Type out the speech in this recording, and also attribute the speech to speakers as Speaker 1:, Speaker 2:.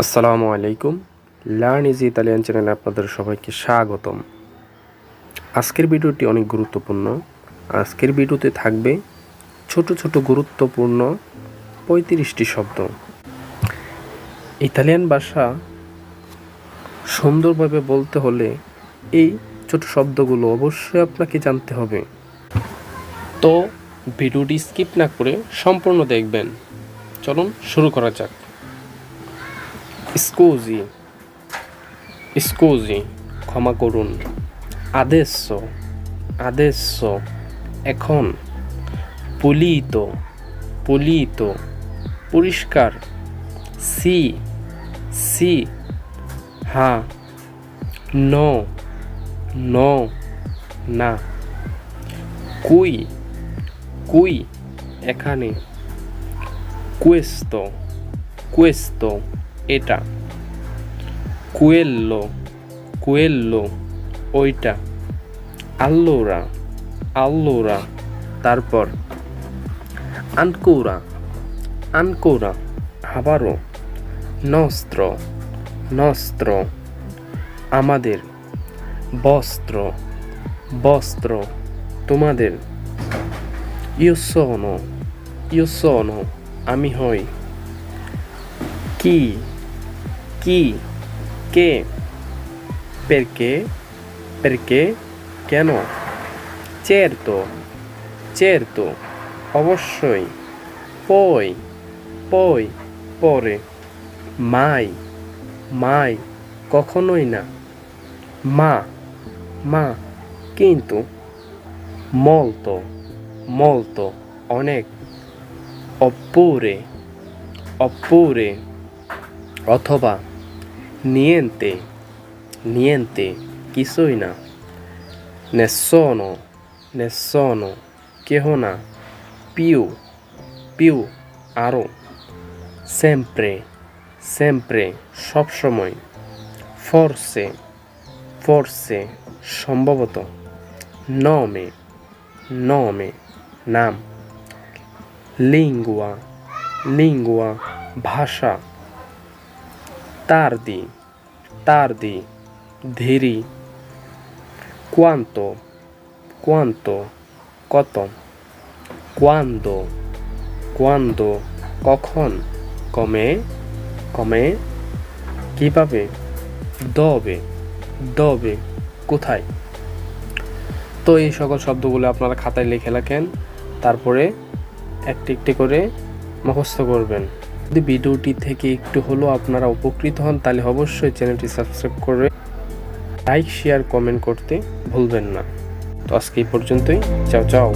Speaker 1: আসসালামু আলাইকুম। Learn easy Italian চ্যানেলে আপনাদের সবাইকে স্বাগতম। আজকের ভিডিওটি অনেক গুরুত্বপূর্ণ। আজকের ভিডিওতে থাকবে ছোট ছোট গুরুত্বপূর্ণ পঁয়ত্রিশটি শব্দ। ইতালিয়ান ভাষা সুন্দরভাবে বলতে হলে এই ছোট শব্দগুলো অবশ্যই আপনাকে জানতে হবে। তো ভিডিওটি স্কিপ না করে সম্পূর্ণ দেখবেন। চলুন শুরু করা যাক। স্কুজি স্কুজি ক্ষমা করুন। আদেশ আদেশ এখন। পুলিত পুলিত পরিষ্কার। সি সি হ্যাঁ ন ন না। কুই কুই এখানে। কুয়েস্তো কুয়েস্তো এটা। কুয়েল্লো কুয়েল্লো, ওইটা। আল্লোরা আল্লোরা, তারপর আনকোরা আনকোরা আবারও নস্ত্র নস্ত্র, আমাদের বস্ত্র বস্ত্র, তোমাদের ইউসনো ইউসনো, আমি হই কি? কি কে perché perché কেন certo certo অবশ্যই পই পই পরে মাই মাই কখনোই না মা মা কিন্তু molto molto অনেক oppure oppure অথবা নিয়েন্তে নিয়েন্তে কিছুই না নেসনো নেসনো কেহ না পিউ পিউ আরও সেম্প্রে সেম্প্রে সবসময় ফোর্সে ফোর্সে সম্ভবত নমে নমে নাম লিঙ্গুয়া লিঙ্গুয়া ভাষা tardi, tardi, ধীরি quanto, quanto, কত quando, quando, কখন কমে কমে কীভাবে দবে দবে কোথায়? তো এই সকল শব্দগুলো আপনারা খাতায় লিখে রাখেন তারপরে একটি একটি করে মুখস্থ করবেন। যদি ভিডিওটি থেকে একটু হলেও আপনারা উপকৃত হন, তাহলে অবশ্যই চ্যানেলটি সাবস্ক্রাইব করে লাইক, শেয়ার, কমেন্ট করতে ভুলবেন না। তো আজকে এই পর্যন্তই। চাও চাও।